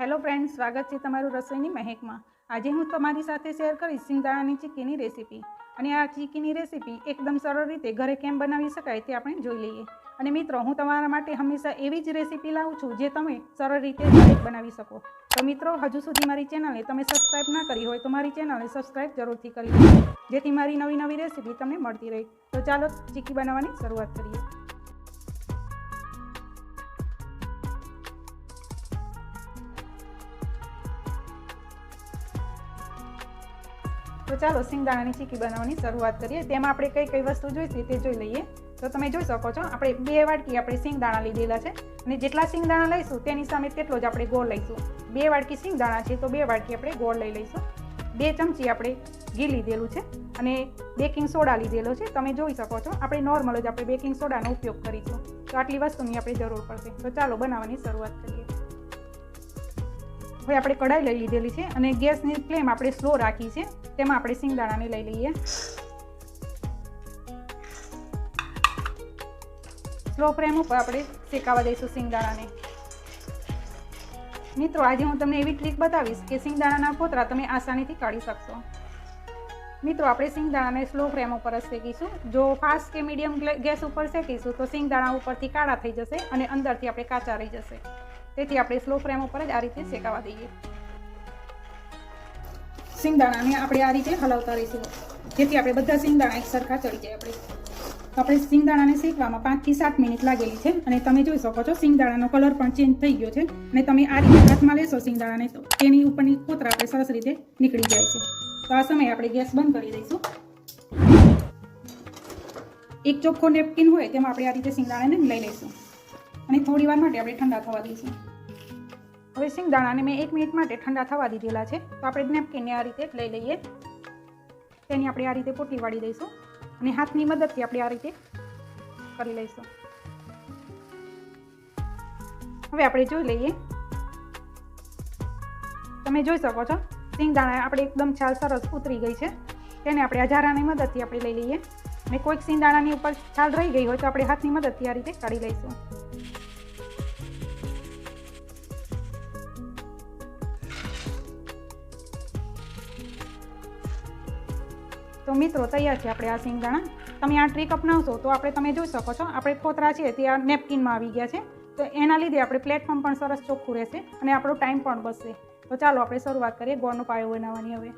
Hello friend સ્વાગત છે તમારું રસોઈની મહેકમાં. આજે હું તમારી સાથે શેર કરીશ સિંગદાણાની ચીકીની રેસીપી. અને આ ચીકીની રેસીપી એકદમ સરળ રીતે ઘરે કેમ બનાવી શકાય તે આપણે જોઈ લઈએ. અને મિત્રો, હું તમારા માટે હંમેશા એવી જ રેસીપી લાવું છું જે તમે સરળ રીતે બનાવી શકો. તો મિત્રો, હજુ સુધી મારી ચેનલને તમે સબસ્ક્રાઈબ ના કરી હોય તો મારી ચેનલને સબસ્ક્રાઈબ જરૂરથી કરી જેથી મારી નવી નવી રેસીપી તમને મળતી રહે. તો ચાલો ચીકી બનાવવાની શરૂઆત કરીએ. તો ચાલો સિંગદાણાની ચીકી બનાવવાની શરૂઆત કરીએ. તેમાં આપણે કઈ કઈ વસ્તુ જોઈશે તે જોઈ લઈએ. તો તમે જોઈ શકો છો, આપણે બે વાટકી આપણે સિંગદાણા લીધેલા છે અને જેટલા સિંગદાણા લઈશું તેની સામે તેટલો જ આપણે ગોળ લઈશું. બે વાટકી સિંગદાણા છે તો બે વાટકી આપણે ગોળ લઈ લઈશું. બે ચમચી આપણે ઘી લીધેલું છે અને બેકિંગ સોડા લીધેલો છે. તમે જોઈ શકો છો, આપણે નોર્મલ જ આપણે બેકિંગ સોડાનો ઉપયોગ કરીશું. તો આટલી વસ્તુની આપણે જરૂર પડશે. તો ચાલો બનાવવાની શરૂઆત કરીએ. હવે આપણે કઢાઈ લઈ લીધેલી છે અને ગેસની ફ્લેમ આપણે સ્લો રાખી છે. તેમાં આપણે સિંગદાણાને લઈ લઈએ. સ્લો ફ્લેમ ઉપર આપણે શેકાવા દઈશું સિંગદાણાને મિત્રો, આજે હું તમને એવી ટ્રીક બતાવીશ કે સિંગદાણાના ફોતરા તમે આસાનીથી કાઢી શકશો. મિત્રો, આપણે સિંગદાણાને સ્લો ફ્લેમ ઉપર જ શેકીશું. જો ફાસ્ટ કે મીડિયમ ગેસ ઉપર શેકીશું તો સિંગદાણા ઉપરથી કાળા થઈ જશે અને અંદરથી આપણે કાચા રહી જશે. તેથી આપણે સ્લો ફ્લેમ ઉપર જ આ રીતે શેકાવા દઈએ. સિંગદાણાને આપણે આ રીતે હલાવતા રહીશું. જેથી આપણે બધા સિંગદાણા એક સરખા ચડી જાય આપણે. આપણે સિંગદાણાને શેકવામાં પાંચથી સાત મિનિટ લાગેલી છે અને તમે જોઈ શકો છો સિંગદાણાનો કલર પણ ચેન્જ થઈ ગયો છે અને તમે આ રીતે હાથમાં લેશો સિંગદાણાને તો તેની ઉપરની કોતરા આપણે સરસ રીતે નીકળી જાય છે. તો આ સમયે આપણે ગેસ બંધ કરી દઈશું. એક ચોખ્ખો નેપકિન હોય તેમાં આપણે આ રીતે સિંગદાણાને લઈ લઈશું. અને થોડી વાર માટે આપણે ઠંડા થવા દઈશું. હવે સિંગદાણાને મેં એક મિનિટ માટે ઠંડા થવા દીધેલા છે. તો આપણે નેપકિનને આ રીતે લઈ લઈએ. તેની આપણે આ રીતે પોટલી વાળી દઈશું અને હાથની મદદથી આપણે આ રીતે કરી લઈશું. હવે આપણે જોઈ લઈએ. તમે જોઈ શકો છો, સિંગદાણા આપણે એકદમ છાલ સરસ ઉતરી ગઈ છે. તેને આપણે અજારાની મદદથી આપણે લઈ લઈએ. અને કોઈક સિંગદાણાની ઉપર છાલ રહી ગઈ હોય તો આપણે હાથની મદદથી આ રીતે કાઢી લઈશું. તો મિત્રો, તૈયાર છે આપણે આ સિંગદાણા તમે આ ટ્રીક અપનાવશો તો આપણે તમે જોઈ શકો છો, આપણે ખોતરા છે તે આ નેપકિનમાં આવી ગયા છે. તો એના લીધે આપણે પ્લેટફોર્મ પણ સરસ ચોખ્ખું રહેશે અને આપણો ટાઈમ પણ બચશે. તો ચાલો આપણે શરૂઆત કરીએ ગોળનો પાયો બનાવવાની હવે.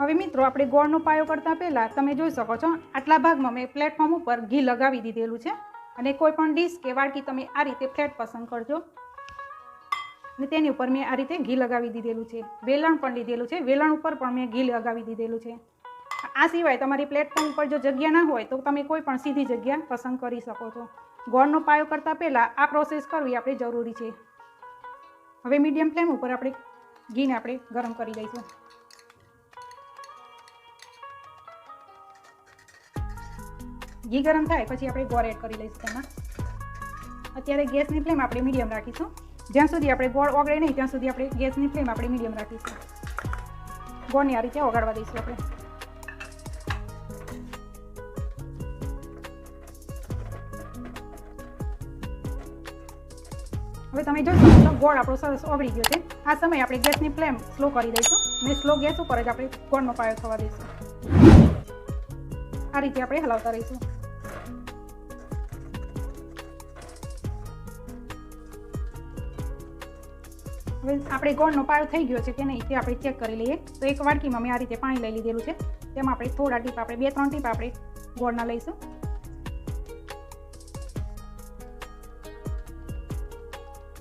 હવે મિત્રો, આપણે ગોળનો પાયો કરતાં પહેલાં તમે જોઈ શકો છો, આટલા ભાગમાં મેં પ્લેટફોર્મ ઉપર ઘી લગાવી દીધેલું છે. અને કોઈ પણ ડીશ કે વાડકી તમે આ રીતે ફ્લેટ પસંદ કરજો. અને તેની ઉપર મેં આ રીતે ઘી લગાવી દીધેલું છે. વેલણ પણ લીધેલું છે. વેલણ ઉપર પણ મેં ઘી લગાવી દીધેલું છે. આ સિવાય તમારી પ્લેટફોર્મ ઉપર જો જગ્યા ના હોય તો તમે કોઈ પણ સીધી જગ્યા પસંદ કરી શકો છો. ગોળનો પાયો કરતાં પહેલાં આ પ્રોસેસ કરવી આપણે જરૂરી છે. હવે મીડિયમ ફ્લેમ ઉપર આપણે ઘીને આપણે ગરમ કરી દઈશું ઘી ગરમ થાય પછી આપણે ગોળ એડ કરી લઈશું તેમાં. અત્યારે ગેસની ફ્લેમ આપણે મીડિયમ રાખીશું. જ્યાં સુધી આપણે ગોળ ઓગળે નહીં, ત્યાં સુધી આપણે ગેસની ફ્લેમ આપણે મીડિયમ રાખીશું. ગોળની આ રીતે ઓગાળવા દઈશું આપણે. હવે તમે જોઈ શકો ગોળ આપણો સરસ ઓગળી ગયો છે. આ સમયે આપણે ગેસની ફ્લેમ સ્લો કરી દઈશું અને સ્લો ગેસ ઉપર જ આપણે ગોળનો પાયો થવા દઈશું. આ રીતે આપણે હલાવતા રહીશું. હવે આપણે ગોળનો પાયો થઈ ગયો છે કે નહીં તે આપણે ચેક કરી લઈએ. તો એક વાડકીમાં મેં આ રીતે પાણી લઈ લીધેલું છે. તેમાં આપણે થોડા ટીપ, આપણે બે, ત્રણ ટીપ આપણે ગોળના લઈશું.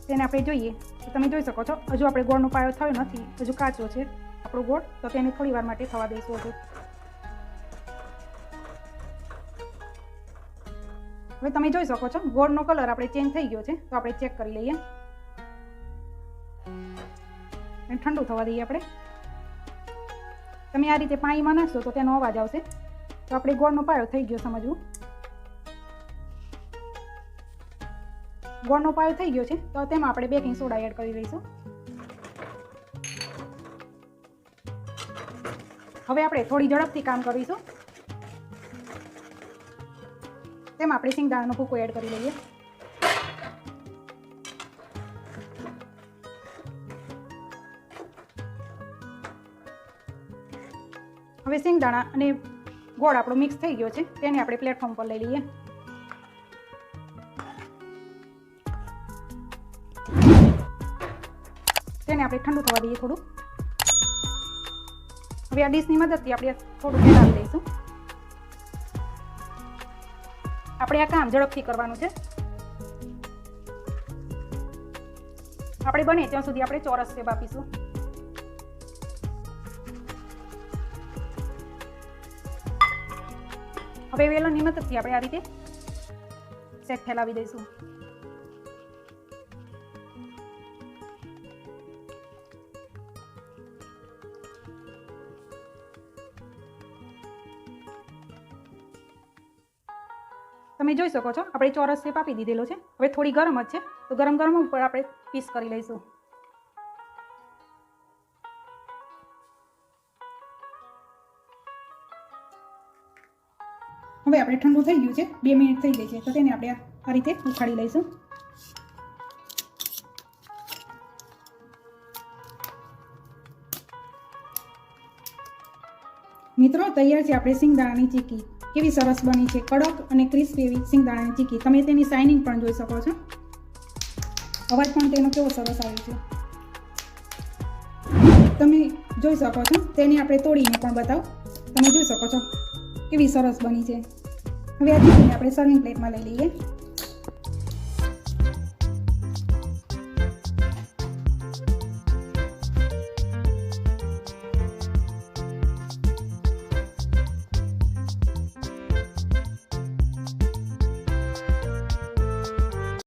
તેને આપણે જોઈએ તો તમે જોઈ શકો છો, હજુ આપણે ગોળનો પાયો થયો નથી, હજુ કાચો છે આપણો ગોળ, તો તેને થોડી વાર માટે થવા દઈશું હજુ. હવે તમે જોઈ શકો છો, ગોળનો કલર આપણે ચેન્જ થઈ ગયો છે, તો આપણે ચેક કરી લઈએ. અને ઠંડુ થવા દઈએ આપણે. તમે આ રીતે પાણીમાં નાખશો તો તેનો અવાજ આવશે. તો આપણે ગોળનો પાયો થઈ ગયો સમજવું. ગોળનો પાયો થઈ ગયો છે, તો તેમાં આપણે બેકિંગ સોડા એડ કરી દઈશું. હવે આપણે થોડી ઝડપથી કામ કરીશું. તેમાં આપણે સિંગદાણાનો ભૂકો એડ કરી લઈએ. હવે સિંગદાણા અને ગોળ આપણો મિક્સ થઈ ગયો છે, તેને આપણે પ્લેટફોર્મ પર લઈ લઈએ. તેને આપણે ઠંડુ થવા દઈએ થોડું. હવે આ ડીશની મદદથી આપણે થોડું ફેલાવી દઈશું આપણે આ કામ ઝડપથી કરવાનું છે. આપણે બને ત્યાં સુધી આપણે ચોરસ શેપ આપીશું. હવે વેલણની મદદથી આપણે આ રીતે સેટ ફેલાવી દઈશું. તમે જોઈ શકો છો, આપણે ચોરસ શેપ આપી દીધેલો છે. હવે થોડી ગરમ જ છે, તો ગરમ ગરમ ઉપર આપણે પીસ કરી લઈશું. હવે આપણે ઠંડુ થઈ ગયું છે, બે મિનિટ થઈ ગઈ છે, તો તેને આપણે આ રીતે ઉખાડી લઈશું. મિત્રો, તૈયાર છે આપણે સિંગદાણાની ચીકી. કેવી સરસ બની છે, કડક અને ક્રિસ્પી એવી સિંગદાણાની ચીકી. તમે તેની શાઇનિંગ પણ જોઈ શકો છો. અવાજ પણ તેનો કેવો સરસ આવે છે. તમે જોઈ શકો છો. તેને આપણે તોડીને પણ બતાવો. તમે જોઈ શકો છો. કેવી સરસ બની છે. હવે આ ચીકીને આપણે સર્વિંગ પ્લેટમાં લઈ લઈએ.